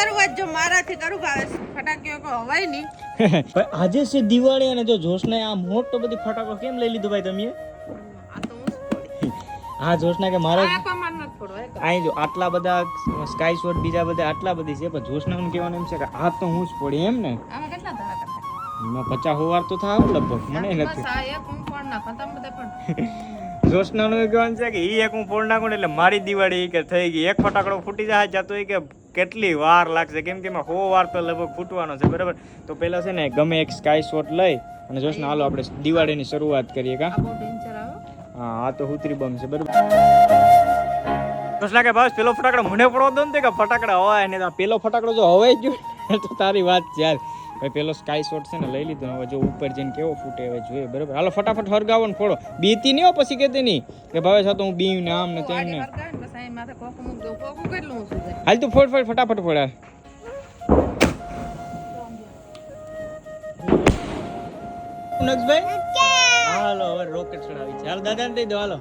શરૂઆત જો મારાથી કરું ભાવેશ ફટાકીઓ કોઈ હવાય નહીં. પણ આજે છે દિવાળી અને જો જોશને આ મોટો બધી ફટાકો કેમ લઈ લીધું ભાઈ તમે? હું જોશના કે મારે. અહીં જો આટલા બધા સ્કાય શોટ બીજા બધા આટલા બધી છે પણ જોશનાનું કહેવાનું એમ છે કે આ તો હું જ પડી એમ ને? એમાં પચાસ વાર તો થાય લગભગ. મને નથી. જોશનાનું એ કહેવાનું છે કે એ એક હું ફોડ નાખું એટલે મારી દિવાળી કે થઈ ગઈ. એક ફટાકડો ફૂટી જાય જાતો એ કે કેટલી વાર લાગશે? કેમ કે એમાં હો વાર તો લગભગ ફૂટવાનો છે બરાબર? તો પહેલાં છે ને ગમે એક સ્કાય શોટ લઈ અને જોશ હાલો આપણે દિવાળીની શરૂઆત કરીએ કા. હા આ તો હુતરી બમ છે બરાબર? જોશના કે બસ પેલો ફટાકડો મને પડવો દો ને કે ફટાકડા હોય ને આ પેલો ફટાકડો જો હવે ગયો તો તારી વાત છે યાર. ભાઈ પેલો સ્કાય શોટ છે ને લઈ લીધો હવે જો ઉપર જઈને કેવો ફૂટે હવે જોઈએ બરાબર? હાલો ફટાફટ હરગાવો ને ફોડો. બીતી નહીં હો પછી કહેતી નહીં કે ભાવે તો હું બી ને આમ ને તેમ ને. છે? હાલ તું ફોડ ફોડ ફટાફટ ફોડ. નક્ષભાઈ હાલો હવે રોકેટ ચડાવી છે. હાલો દાદાને દઈ દો હાલો.